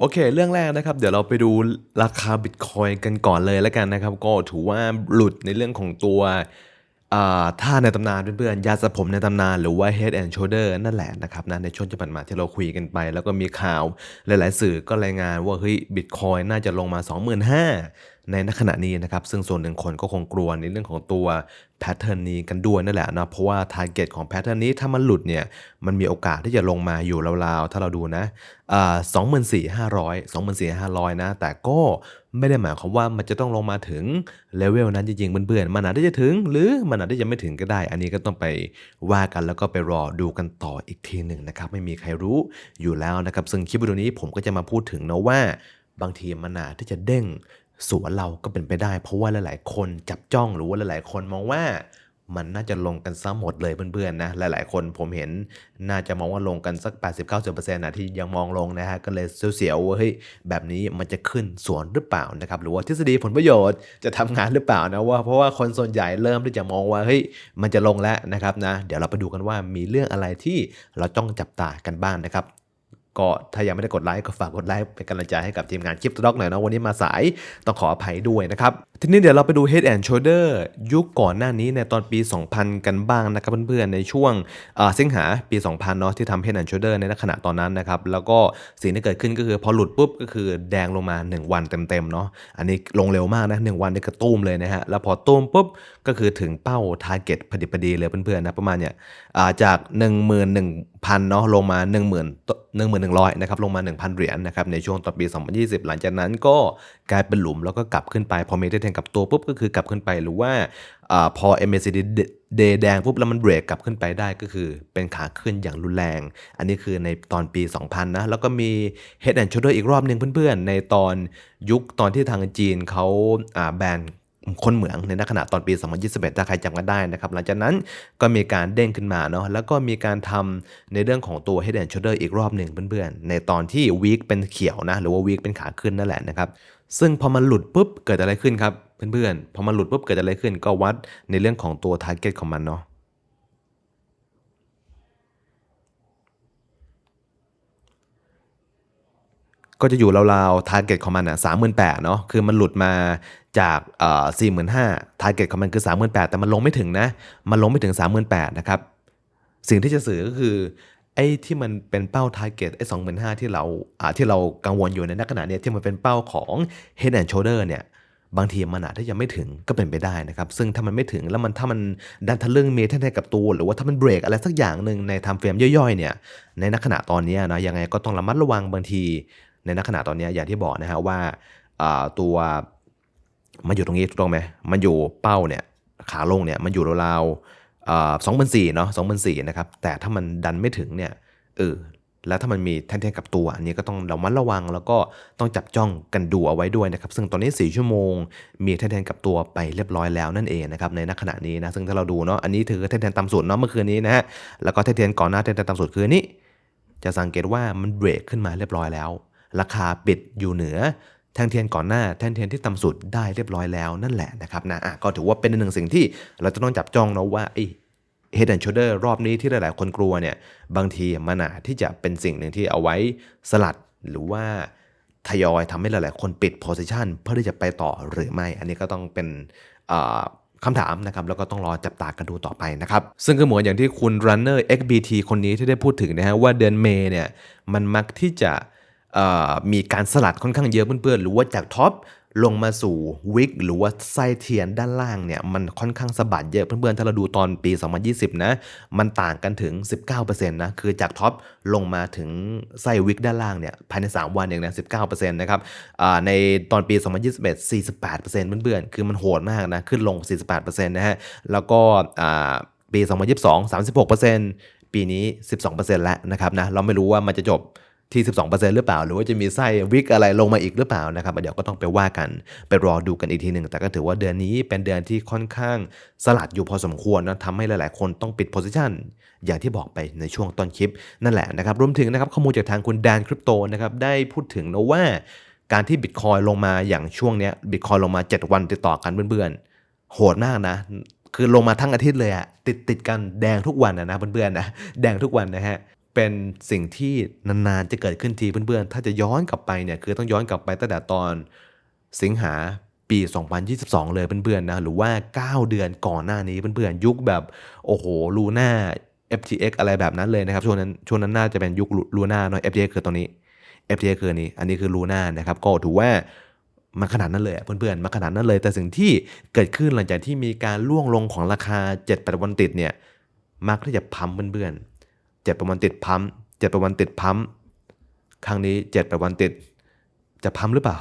โอเค เรื่องแรกนะครับ เดี๋ยวเราไปดูราคาบิตคอยกันก่อนเลยแล้วกันนะครับ ก็ถือว่าหลุดในเรื่องของตัวท่าในตำนานเพื่อนๆ ยาสระผมในตำนานหรือว่า Head and Shoulder นั่นแหละนะครับนะในช่วงที่ผ่านมาที่เราคุยกันไป แล้วก็มีข่าวหลายๆ สื่อก็รายงานว่าเฮ้ยบิตคอยน่าจะลงมา 25,000 ในณขณะนี้นะครับ ซึ่งส่วนหนึ่งคนก็คงกลัวในเรื่องของตัวแพทเทิร์นนี้กันด้วยนั่นแหละนะเพราะว่าทาร์เก็ตของแพทเทิร์นนี้ถ้ามันหลุดเนี่ยมันมีโอกาสที่จะลงมาอยู่ราวๆ ถ้าเราดูนะสองหมื่นสี่ห้า24,500 24,500นสี่ห้าร้อยนะ แต่ก็ไม่ได้หมายความว่ามันจะต้องลงมาถึงเลเวลนั้นจริงๆเพื่อนๆมันอาจจะถึง หรือมันอาจจะไม่ถึงก็ได้ อันนี้ก็ต้องไปว่ากันแล้วก็ไปรอดูกันต่ออีกทีหนึ่งนะครับ ไม่มีใครรู้อยู่แล้วนะครับ ซึ่งคลิปวิดีโอนี้ผมก็จะมาพูดถึงนะว่าบางทีมันอาจที่จะเด้ง สวนเราก็เป็นไปได้ เพราะว่าหลายๆ คนจับจ้องหรือว่าหลายๆ คนมองว่ามันน่าจะลงกันซะหมดเลยเพื่อนๆนะหลายๆ คนผมเห็นน่าจะมองว่าลงกันสัก 80-90%นะที่ยังมองลงนะฮะก็เลยเสียวๆว่าเฮ้ยแบบนี้มันจะขึ้นสวนหรือเปล่านะครับหรือว่าทฤษฎีผลประโยชน์จะทำงานหรือเปล่านะว่าเพราะว่าคนส่วนใหญ่เริ่มที่จะมองว่าเฮ้ยมันจะลงแล้วนะครับนะเดี๋ยวเราไปดูกันว่ามีเรื่องอะไรที่เราต้องจับตากันบ้างนะครับ ก็ถ้ายังไม่ได้กดไลค์ก็ฝากกดไลค์เป็นกำลังใจให้กับทีมงานคลิปตด็อกหน่อยนะวันนี้มาสายต้องขออภัยด้วยนะครับ ทีนี้เดี๋ยวเราไปดู Head and Shoulder ยุคก่อนหน้านี้ในตอนปี 2000 กันบ้างนะครับเพื่อนๆ ในช่วงสิงหาปี 2000 เนาะที่ทำ Head and Shoulder ในลักษณะตอนนั้นนะครับ แล้วก็สิ่งที่เกิดขึ้นก็คือพอหลุดปุ๊บก็คือแดงลงมา 1 วันเต็มๆเนาะอันนี้ลงเร็วมากนะหวันนี่กระตุ้มเลยนะฮะแล้วพอตุ้มปุ๊บก็คือถึงเป้าทาร์เก็ตพอดีๆเลยเพื่อนๆนะประมาณเนี่ยจาก 1 1 0 0 0พันเนาะลงมา1 0 0 0 0 1 1 0 0นะครับลงมา 1,000 เหรียญนนะครับในช่วงต้นปี 2020 หลังจากนั้นก็กลายเป็นหลุมแล้วก็กลับขึ้นไป พอเมทเทนกับตัวปุ๊บก็คือกลับขึ้นไปหรือว่าอพอ MACD เดย์แดงปุ๊บแล้วมันเบรกกลับขึ้นไปได้ก็คือเป็นขาขึ้นอย่างรุนแรง อันนี้คือในตอนปี 2000 นะ แล้วก็มี Head and Shoulder อีกรอบหนึ่งเพื่อนๆ ในตอนยุคตอนที่ทางจีนเขาแบน คนเหมืองในขณะตอนปี 2021 ถ้าใครจำกันได้นะครับ หลังจากนั้นก็มีการเด้งขึ้นมาเนาะแล้วก็มีการทำในเรื่องของตัว Head and Shoulder อีกรอบหนึ่งเพื่อนๆ ในตอนที่วีคเป็นเขียวนะ หรือว่าวีคเป็นขาขึ้นนั่นแหละนะครับ ซึ่งพอมันหลุดปุ๊บเกิดอะไรขึ้นครับเพื่อนๆ พอมันหลุดปุ๊บเกิดอะไรขึ้น ก็วัดในเรื่องของตัว Target ของมันเนาะก็จะอยู่ราวๆ target ของมันอะสามหมื่นแปดเนาะ คือมันหลุดมา จากสี่หมื่นห้า target ของมันคือสามหมื่นแปดแต่มันลงไม่ถึงนะ มันลงไม่ถึงสามหมื่นแปดนะครับ สิ่งที่จะสื่อก็คือ ไอ้ที่มันเป็นเป้า target ไอ้สองหมื่นห้าที่เราที่เรากังวลอยู่ในณขณะเนี้ยที่มันเป็นเป้าของ head and shoulder เนี่ยบางทีมันอาจจะยังไม่ถึงก็เป็นไปได้นะครับ ซึ่งถ้ามันไม่ถึงแล้วมันถ้ามันดันทะลึ่งเมทันกับตัว หรือว่าถ้ามันเบรกอะไรสักอย่างหนึ่งในทำเฟรมย่อยๆเนี่ยในณขณะตอนนี้นะยังไงก็ต้องระมัดระวังบางที ในณขณะตอนนี้อย่างที่บอกนะฮะว่าตัว มันอยู่ตรงนี้ถูกต้องไหมมันอยู่เป้าเนี่ยขาลงเนี่ยมันอยู่ราวๆสองพันสี่เนาะสองพันสี่นะครับแต่ถ้ามันดันไม่ถึงเนี่ยเออแล้วถ้ามันมีแท่นๆกับตัว อันนี้ก็ต้องระมัดระวัง แล้วก็ต้องจับจ้องกันดูเอาไว้ด้วยนะครับ ซึ่งตอนนี้ 4 ชั่วโมง มีแท่นๆกับตัวไปเรียบร้อยแล้วนั่นเองนะครับในณขณะนี้นะซึ่งถ้าเราดูเนาะอันนี้ถือแท่นๆต่ำสุดเนาะเมื่อคืนนี้นะฮะแล้วก็แท่นๆก่อนหน้าแท่นๆต่ำสุดคืนนี้ จะสังเกตว่ามันเบรกขึ้นมาเรียบร้อยแล้ว ราคาปิดอยู่เหนือ ทงเทียนก่อนหน้าแทงเทียนที่ต่ำสุดได้เรียบร้อยแล้วนั่นแหละนะครับนะอะก็ถือว่าเป็นหนึ่งสิ่งที่เราจะต้องจับจ้องนะว่าไอ้ Head and Shoulder รอบนี้ที่หลายๆคนกลัวเนี่ยบางทีมันอาจที่จะเป็นสิ่งหนึ่งที่เอาไว้สลัดหรือว่าทยอยทำให้หลายๆ คนปิด position เพื่อที่จะไปต่อหรือไม่ อันนี้ก็ต้องเป็นคำถามนะครับแล้วก็ต้องรอจับตากันดูต่อไปนะครับ ซึ่งก็เหมือนอย่างที่คุณ Runner XBT คนนี้ที่ได้พูดถึงนะฮะว่าเดือนเมย์เนี่ยมันมักที่จะ มีการสลัดค่อนข้างเยอะเพื่อนๆ หรือว่าจากท็อปลงมาสู่วิกหรือว่าไส้เทียนด้านล่างเนี่ยมันค่อนข้างสะบัดเยอะเพื่อนๆ ถ้าเราดูตอนปี 2020 นะ มันต่างกันถึง 19%นะ คือจากท็อปลงมาถึงไส้วิกด้านล่างเนี่ยภายใน 3 วันเองนะ 19%นะครับในตอนปี 2021 48%เพื่อนๆ คือมันโหดมากนะ ขึ้นลง 48%นะฮะ แล้วก็อ่าปี 2022 36%ปีนี้ 12%แล้วนะครับนะ เราไม่รู้ว่ามันจะจบ ที่ 12%หรือเปล่า หรือว่าจะมีไส้วิกอะไรลงมาอีกหรือเปล่านะครับเดี๋ยวก็ต้องไปว่ากันไปรอดูกันอีกทีหนึ่ง แต่ก็ถือว่าเดือนนี้เป็นเดือนที่ค่อนข้างสลัดอยู่พอสมควรนะทำให้หลายๆ คนต้องปิดโพซิชันอย่างที่บอกไปในช่วงต้นคลิป นั่นแหละนะครับรวมถึงนะครับข้อมูลจากทางคุณแดนคริปโตนะครับได้พูดถึงนะว่า การที่บิตคอยลงมาอย่างช่วงนี้บิตคอยลงมา 7 วันติดต่อกันเพื่อนๆโหดมากนะคือลงมาทั้งอาทิตย์เลยอะติดติดกันแดงทุกวันนะนะเพื่อนๆนะแดงทุกวันนะฮะ เป็นสิ่งที่นานๆจะเกิดขึ้นทีเพื่อนๆ ถ้าจะย้อนกลับไปเนี่ยคือต้องย้อนกลับไปตั้งแต่ตอนสิงหาปี 2022 เลยเพื่อนๆนะหรือว่า 9 เดือนก่อนหน้านี้เพื่อนๆ ยุคแบบโอ้โหลูน่า FTX อะไรแบบนั้นเลยนะครับช่วงนั้นช่วงนั้นน่าจะเป็นยุคลูน่าเนาะ FTX คือตัวนี้ FTX คือนี้ อันนี้คือลูน่านะครับก็ถือว่ามันขนาดนั้นเลยเพื่อนๆมาขนาดนั้นเลย แต่สิ่งที่เกิดขึ้นหลังจากที่มีการล่วงลงของราคา 7-8 วันติดเนี่ยมักที่จะพัมเพื่อนๆ 7-8วันติดพัม7-8วันติดพัมครั้งนี้7-8วันติด จะพัมหรือเปล่า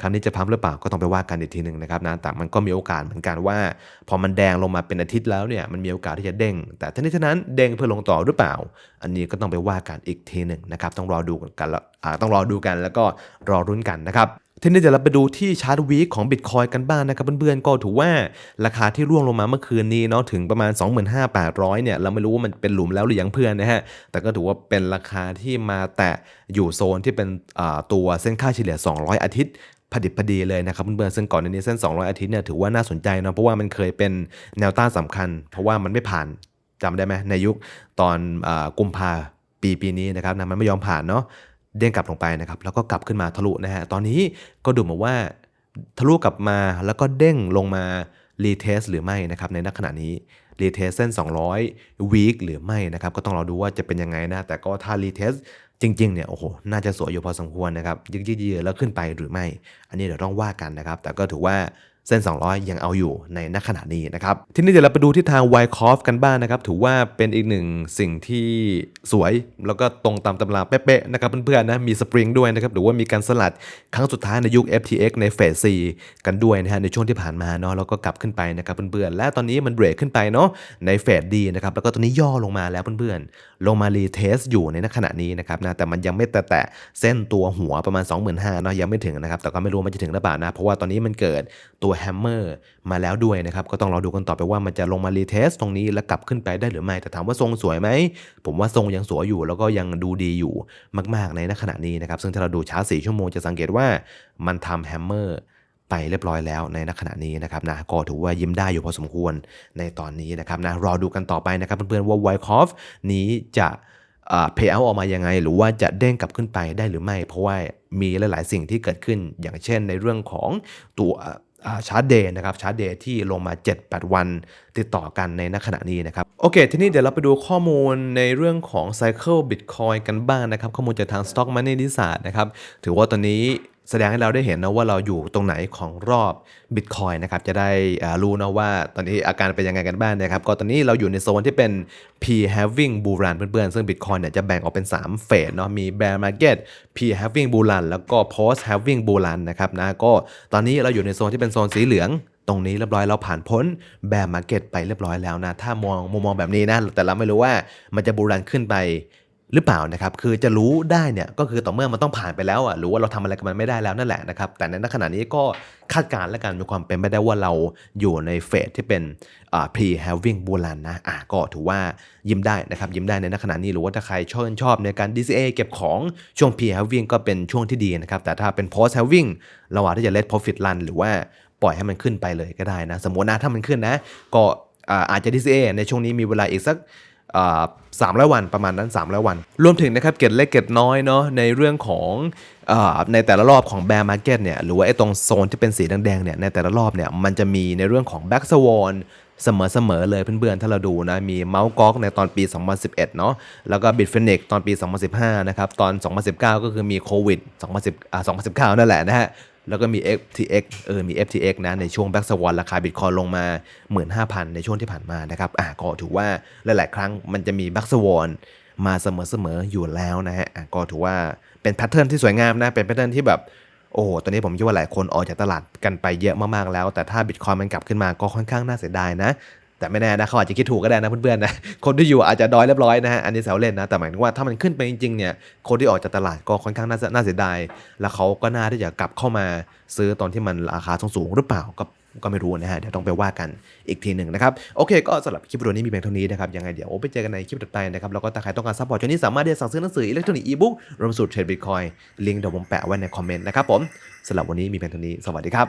ครั้งนี้จะพัมหรือเปล่าก็ต้องไปว่ากันอีกทีหนึ่งนะครับนะแต่มันก็มีโอกาสเหมือนกันว่า พอมันแดงลงมาเป็นอาทิตย์แล้วเนี่ยมันมีโอกาสที่จะเด้ง แต่ทั้งนี้ทั้งนั้นเด้งเพื่อลงต่อหรือเปล่า อันนี้ก็ต้องไปว่ากันอีกทีหนึ่งนะครับต้องรอดูกันแล้วต้องรอดูกันแล้วก็รอรุ้นกันนะครับ ทีนี้เดี๋ยวเราไปดูที่ชาร์ตวีคของ Bitcoin กันบ้างนะครับเพื่อนๆ ก็ถือว่าราคาที่ร่วงลงมาเมื่อคืนนี้เนาะถึงประมาณ 25,800 เนี่ย เราไม่รู้ว่ามันเป็นหลุมแล้วหรือยังเพื่อนนะฮะ แต่ก็ถือว่าเป็นราคาที่มาแตะอยู่โซนที่เป็นตัวเส้นค่าเฉลี่ย 200 อาทิตย์พอดิบพอดีเลยนะครับเพื่อนๆซึ่งก่อนในนี้เส้น 200 อาทิตย์เนี่ยถือว่าน่าสนใจเนาะเพราะว่ามันเคยเป็นแนวต้านสำคัญ เพราะว่ามันไม่ผ่านจำได้ไหมในยุคตอนอกุมภาปีปีนี้นะครับนะมันไม่ยอมผ่านเนาะ เด้งกลับลงไปนะครับ แล้วก็กลับขึ้นมาทะลุนะฮะ ตอนนี้ก็ดูเหมือนว่าทะลุกลับมาแล้วก็เด้งลงมารีเทสหรือไม่นะครับในณขณะนี้รีเทสเส้น 200วีคหรือไม่นะครับก็ต้องรอดูว่าจะเป็นยังไงนะแต่ก็ถ้ารีเทสจริงๆเนี่ยโอ้โหน่าจะสวยอยู่พอสมควรนะครับยืดๆแล้วขึ้นไปหรือไม่ อันนี้เดี๋ยวต้องว่ากันนะครับ แต่ก็ถือว่า เส้น 200 ยังเอาอยู่ในณขณะนี้นะครับ ทีนี้เดี๋ยวเราไปดูที่ทางไวคอฟกันบ้างนะครับ ถือว่าเป็นอีกหนึ่งสิ่งที่สวยแล้วก็ตรงตามตำราเป๊ะๆนะครับเพื่อนๆนะมีสปริงด้วยนะครับหรือว่ามีการสลัดครั้งสุดท้ายในยุค FTX ในเฟส4กันด้วยนะฮะในช่วงที่ผ่านมาเนาะแล้วก็กลับขึ้นไปนะครับเพื่อนๆและตอนนี้มันเบรกขึ้นไปเนาะในเฟสดีนะครับแล้วก็ตอนนี้ย่อลงมาแล้วเพื่อนๆลงมารีเทสอยู่ในขณะนี้นะครับนะแต่มันยังไม่แตะเส้นตัวหัวประมาณ 25,000เนาะยังไม่ถึงนะครับแต่ก็ไม่รู้มันจะถึงหรือเปล่านะเพราะว่าตอนนี้มันเกิดตัวแฮมเมอร์มาแล้วด้วยนะครับ ก็ต้องรอดูกันต่อไปว่ามันจะลงมารีเทสตรงนี้แล้วกลับขึ้นไปได้หรือไม่ แต่ถามว่าทรงสวยไหม ผมว่าทรงยังสวยอยู่ แล้วก็ยังดูดีอยู่มาก ๆ ในณขณะนี้นะครับ ซึ่งถ้าเราดูช้าร์ต4ชั่วโมงจะสังเกตว่ามันทำแฮมเมอร์ไปเรียบร้อยแล้วในณขณะนี้นะครับนะก็ถือว่ายิ้มได้อยู่พอสมควรในตอนนี้นะครับนะรอดูกันต่อไปนะครับเพื่อนๆว่าไวคอฟนี้จะเพย์เอาออกมายังไง หรือว่าจะเด้งกลับขึ้นไปได้หรือไม่ เพราะว่ามีหลาย ๆ สิ่งที่เกิดขึ้นอย่างเช่นในเรื่องของตัว ชาร์ตเดย์นะครับชาร์ตเดย์ที่ลงมา 7-8 วันติดต่อกันในณขณะนี้นะครับ โอเค ทีนี้เดี๋ยวเราไปดูข้อมูลในเรื่องของ Cycle Bitcoin กันบ้างนะครับ ข้อมูลจากทาง Stock Money นิสานะครับ ถือว่าตอนนี้ แสดงให้เราได้เห็นนะว่าเราอยู่ตรงไหนของรอบ Bitcoin นะครับจะได้รู้นะว่าตอนนี้อาการเป็นยังไงกันบ้างนะครับก็ตอนนี้เราอยู่ในโซนที่เป็น P having bull run เพื่อนๆ ซึ่ง Bitcoin เนี่ยจะแบ่งออกเป็น 3 เฟสเนาะมี bear market P having bull run แล้วก็ post having bull run นะครับนะก็ตอนนี้เราอยู่ในโซนที่เป็นโซนสีเหลืองตรงนี้เรียบร้อยเราผ่านพ้นแบร์มาร์เก็ตไปเรียบร้อยแล้วนะ ถ้ามองมุมมองแบบนี้นะ แต่เราไม่รู้ว่ามันจะบูรันขึ้นไป หรือเปล่านะครับ คือจะรู้ได้เนี่ยก็คือต่อเมื่อมันต้องผ่านไปแล้วอะหรือว่าเราทำอะไรกับมันไม่ได้แล้วนั่นแหละนะครับ แต่ในขณะนี้ก็คาดการณ์และกันมีความเป็นไปได้ว่าเราอยู่ในเฟสที่เป็นอ่า pre having b u l l นะอะก็ถือว่ายิ้มได้นะครับ ยิ้มได้ในขณะนี้หรือว่าถ้าใครชอบชอบในการ DCA เก็บของช่วง pre having ก็เป็นช่วงที่ดีนะครับ แต่ถ้าเป็น post having เราอาจจะ let profit run หรือว่าปล่อยให้มันขึ้นไปเลยก็ได้นะ สมมตินะถ้ามันขึ้นนะ ก็อาจจะ DCA ในช่วงนี้มีเวลาอีกสัก สามร้อยวันประมาณนั้น300วัน รวมถึงนะครับเก็ดเล็กเก็ดน้อยเนาะในเรื่องของอในแต่ละรอบของแบร์มาร์เก็ตเนี่ยหรือว่าไอ้ตรงโซนที่เป็นสีแดงๆเนี่ยในแต่ละรอบเนี่ยมันจะมีในเรื่องของแบ็กสวอนเสมอๆเลยเพื่อนๆ ถ้าเราดูนะ มีเมาส์ก๊อกในตอนปี 2011 เนาะแล้วก็บิตเฟนิกตอนปี 2015 นะครับ ตอน 2019 ก็คือมีโควิด 2010อ่า2019 นั่นแหละนะฮะ แล้วก็มี FTX เออมี FTX นะในช่วงแบ็กสวอนราคาบิตคอยลงมา 15,000 ในช่วงที่ผ่านมานะครับอะก็ถือว่าหลาย ๆ ครั้งมันจะมีแบ็กสวอนมาเสมอๆอยู่แล้วนะฮะอะก็ถือว่าเป็นแพทเทิร์นที่สวยงามนะ เป็นแพทเทิร์นที่แบบโอ้ตอนนี้ผมคิดว่าหลายคนออกจากตลาดกันไปเยอะมากๆแล้ว แต่ถ้าบิตคอยมันกลับขึ้นมาก็ค่อนข้างน่าเสียดายนะ แต่ไม่แน่นะเขาอาจจะคิดถูกก็ได้นะเพื่อนๆนะคนที่อยู่อาจจะดอยเรียบร้อยนะฮะอันนี้แซวเล่นนะแต่หมายถึงว่าถ้ามันขึ้นไปจริงๆเนี่ยคนที่ออกจากตลาดก็ค่อนข้างน่าเสียดายแล้วเขาก็น่าที่จะกลับเข้ามาซื้อตอนที่มันราคาสูงๆหรือเปล่าก็ก็ไม่รู้นะฮะ เดี๋ยวต้องไปว่ากันอีกทีหนึ่งนะครับ โอเค ก็สำหรับคลิปวิดีโอนี้มีเพียงเท่านี้นะครับ ยังไงเดี๋ยวไปเจอกันในคลิปต่อไปนะครับ แล้วก็ถ้าใครต้องการซัพพอร์ตช่วงนี้สามารถที่จะสั่งซื้อหนังสืออิเล็กทรอนิกส์อีบุ๊กรวมสูตรเทรดบิตคอยลิงก์เดี๋ยวผมแปะไว้ในคอมเมนต์นะครับผมสำหรับวันนี้มีเพียงเท่านี้สวัสดีครับ